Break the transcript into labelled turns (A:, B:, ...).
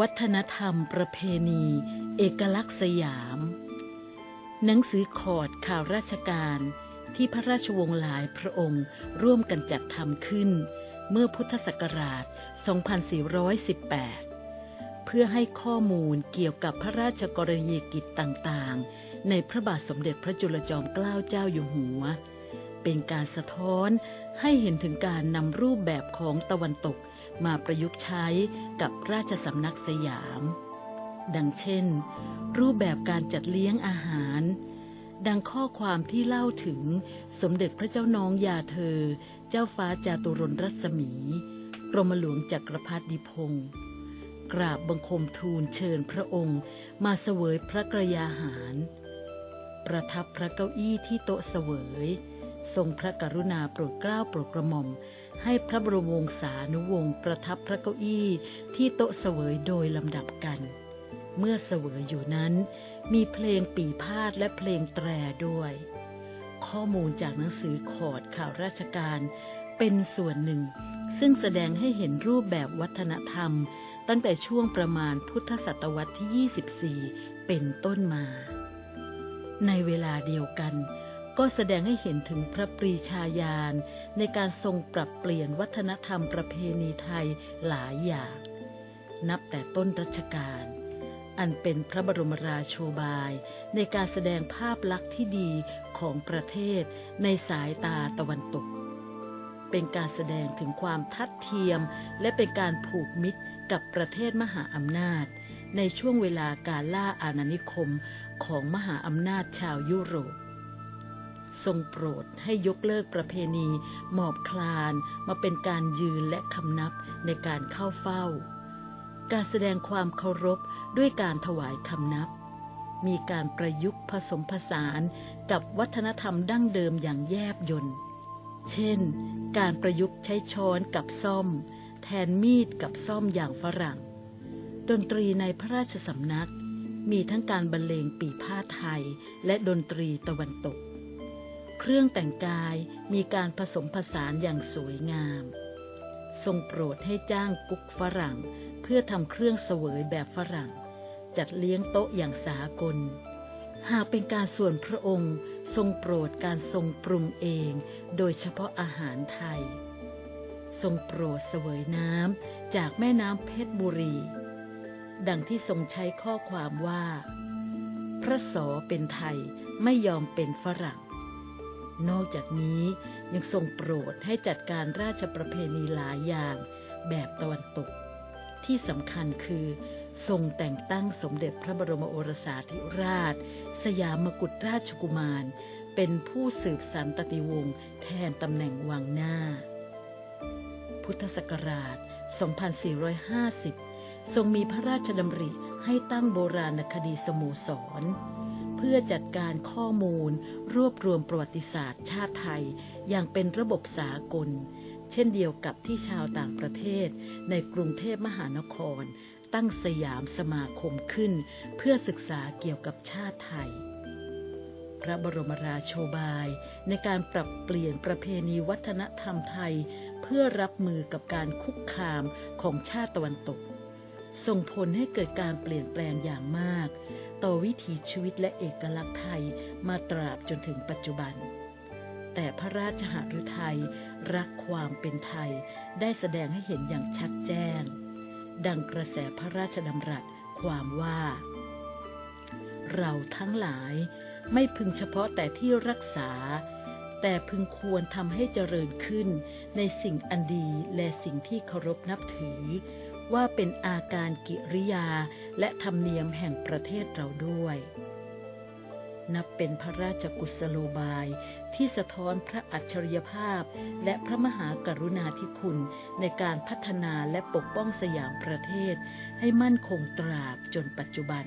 A: วัฒนธรรมประเพณี เอกลักษณ์สยาม หนังสือขอดข่าวราชการที่พระราชวงศ์หลายพระองค์ร่วมกันจัดทำขึ้น เมื่อพุทธศักราช 2418 เพื่อให้ข้อมูลเกี่ยวกับพระราชกรณียกิจต่างๆ ในพระบาทสมเด็จพระจุลจอมเกล้าเจ้าอยู่หัว เป็นการสะท้อนให้เห็นถึงการนำรูปแบบของตะวันตก มาประยุกต์ใช้กับราชสำนักสยาม ดังเช่น รูปแบบการจัดเลี้ยงอาหาร ดังข้อความที่เล่าถึงสมเด็จพระเจ้าน้องยาเธอ เจ้าฟ้าจาตุรนรัศมี กรมหลวงจักรพรรดิพงศ์กราบบังคมทูลเชิญพระองค์มาเสวยพระกระยาหาร ประทับพระเก้าอี้ที่โต๊ะเสวย ทรงพระกรุณาโปรดเกล้าโปรดกระหม่อม ให้พระบรมวงศานุวงศ์ประทับพระเก้าอี้ที่โต๊ะเสวยโดยลำดับกัน เมื่อเสวยอยู่นั้น มีเพลงปีพาดและเพลงแตรด้วย ข้อมูลจากหนังสือขอดข่าวราชการเป็นส่วนหนึ่ง ซึ่งแสดงให้เห็นรูปแบบวัฒนธรรม ตั้งแต่ช่วงประมาณพุทธศตวรรษที่ 24 เป็นต้นมา ในเวลาเดียวกัน ก็แสดงให้เห็นถึงพระปรีชาญาณในการทรงปรับเปลี่ยนวัฒนธรรมประเพณีไทยหลายอย่าง นับแต่ต้นรัชกาลอันเป็นพระบรมราโชบายในการแสดงภาพลักษณ์ที่ดีของประเทศในสายตาตะวันตก เป็นการแสดงถึงความทัดเทียม และเป็นการผูกมิตรกับประเทศมหาอำนาจ ในช่วงเวลาการล่าอาณานิคมของมหาอำนาจชาวยุโรป ทรงโปรดให้ยกเลิกประเพณี หมอบคลานมาเป็นการยืนและคำนับในการเข้าเฝ้า การแสดงความเคารพด้วยการถวายคำนับ มีการประยุกต์ผสมผสานกับวัฒนธรรมดั้งเดิมอย่างแยบยลเช่น การประยุกต์ใช้ช้อนกับซ่อม แทนมีดกับซ่อมอย่างฝรั่ง ดนตรีในพระราชสำนัก มีทั้งการบรรเลงปีพาไทย และดนตรีตะวันตก รื่องแต่งกายมีการผสมผสานอย่างสวยงาม ทรงโปรดให้จ้างกุ๊กฝรั่ง เพื่อทำเครื่องเสวยแบบฝรั่ง จัดเลี้ยงโต๊ะอย่างสากล หากเป็นการส่วนพระองค์ทรงโปรดการทรงปรุงเองโดยเฉพาะอาหารไทย ทรงโปรดเสวยน้ำจากแม่น้ำเพชรบุรี ดังที่ทรงใช้ข้อความว่า พระสอเป็นไทยไม่ยอมเป็นฝรั่ง นอกจากนี้ยังทรงโปรดให้จัดการราชประเพณีหลายอย่างแบบตะวันตก ที่สำคัญคือ ทรงแต่งตั้งสมเด็จพระบรมโอรสาธิราช สยามกุฎราชกุมาร เป็นผู้สืบสันตติวงศ์แทนตำแหน่งวังหน้า พุทธศักราช 2450 ทรงมีพระราชดำริให้ตั้งโบราณคดีสโมสร เพื่อจัดการข้อมูล รวบรวมประวัติศาสตร์ชาติไทย อย่างเป็นระบบสากล เช่นเดียวกับที่ชาวต่างประเทศ ในกรุงเทพมหานคร ตั้งสยามสมาคมขึ้น เพื่อศึกษาเกี่ยวกับชาติไทย พระบรมราโชบาย ในการปรับเปลี่ยนประเพณีวัฒนธรรมไทย เพื่อรับมือกับการคุกคามของชาติตะวันตก ส่งผลให้เกิดการเปลี่ยนแปลงอย่างมาก ต่อวิถีชีวิตและเอกลักษณ์ไทยมาตราบจนถึงปัจจุบัน แต่พระราชหฤทัยรักความเป็นไทยได้แสดงให้เห็นอย่างชัดแจ้ง ดังกระแสพระราชดำรัสความว่า เราทั้งหลายไม่พึงเฉพาะแต่ที่รักษา แต่พึงควรทำให้เจริญขึ้นในสิ่งอันดีและสิ่งที่เคารพนับถือ ว่าเป็นอาการกิริยาและธรรมเนียมแห่งประเทศเราด้วย นับเป็นพระราชกุศโลบายที่สะท้อนพระอัจฉริยภาพ และพระมหากรุณาธิคุณในการพัฒนาและปกป้องสยามประเทศให้มั่นคงตราบจนปัจจุบัน